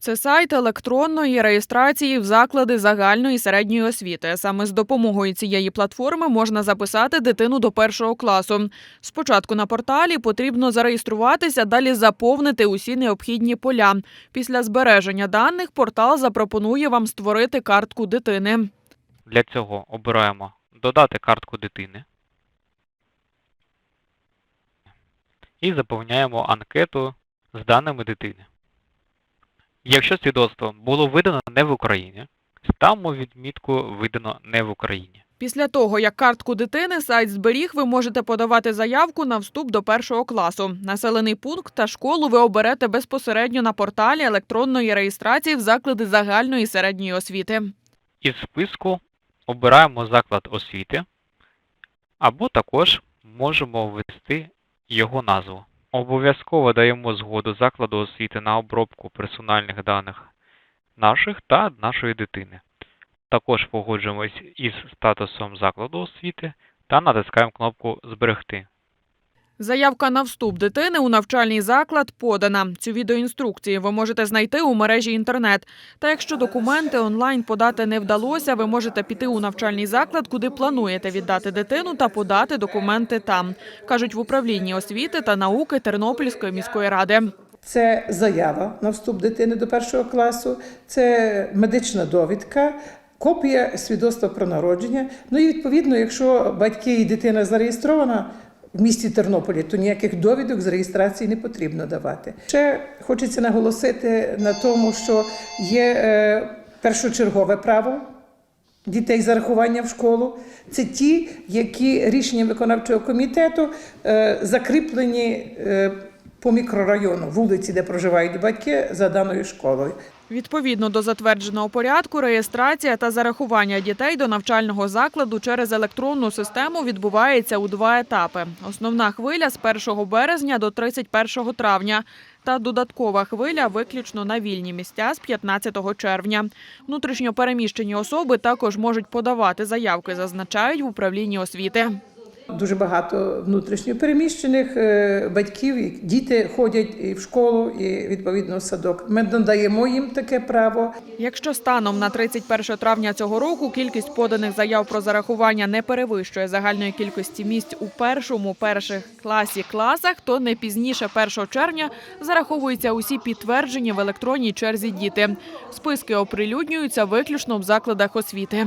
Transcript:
Це сайт електронної реєстрації в заклади загальної і середньої освіти. Саме з допомогою цієї платформи можна записати дитину до першого класу. Спочатку на порталі потрібно зареєструватися, далі заповнити усі необхідні поля. Після збереження даних портал запропонує вам створити картку дитини. Для цього обираємо Додати картку дитини і заповняємо анкету з даними дитини. Якщо свідоцтво було видано не в Україні, ставимо відмітку Видано не в Україні. Після того, як картку дитини сайт зберіг, ви можете подавати заявку на вступ до першого класу. Населений пункт та школу ви оберете безпосередньо на порталі електронної реєстрації в заклади загальної і середньої освіти. Із списку обираємо заклад освіти, або також можемо ввести його назву. Обов'язково даємо згоду закладу освіти на обробку персональних даних наших та нашої дитини. Також погоджуємось із статусом закладу освіти та натискаємо кнопку Зберегти. Заявка на вступ дитини у навчальний заклад подана. Цю відеоінструкцію ви можете знайти у мережі інтернет. Та якщо документи онлайн подати не вдалося, ви можете піти у навчальний заклад, куди плануєте віддати дитину та подати документи там, кажуть в управлінні освіти та науки Тернопільської міської ради. Це заява на вступ дитини до першого класу, це медична довідка, копія свідоцтва про народження. Ну і відповідно, якщо батьки і дитина зареєстрована в місті Тернополі, то ніяких довідок з реєстрації не потрібно давати. Ще хочеться наголосити на тому, що є е, першочергове право дітей зарахування в школу. Це ті, які рішенням виконавчого комітету е, закріплені е, по мікрорайону, вулиці, де проживають батьки за даною школою. Відповідно до затвердженого порядку, реєстрація та зарахування дітей до навчального закладу через електронну систему відбувається у два етапи. Основна хвиля з 1 березня до 31 травня та додаткова хвиля виключно на вільні місця з 15 червня. Внутрішньо переміщені особи також можуть подавати заявки, зазначають в управлінні освіти. Дуже багато внутрішньо переміщених е, батьків, діти ходять і в школу, і відповідно в садок. Ми надаємо їм таке право. Якщо станом на 31 травня цього року кількість поданих заяв про зарахування не перевищує загальної кількості місць у першому перших класі класах, то не пізніше 1 червня зараховуються усі підтверджені в електронній черзі діти. Списки оприлюднюються виключно в закладах освіти.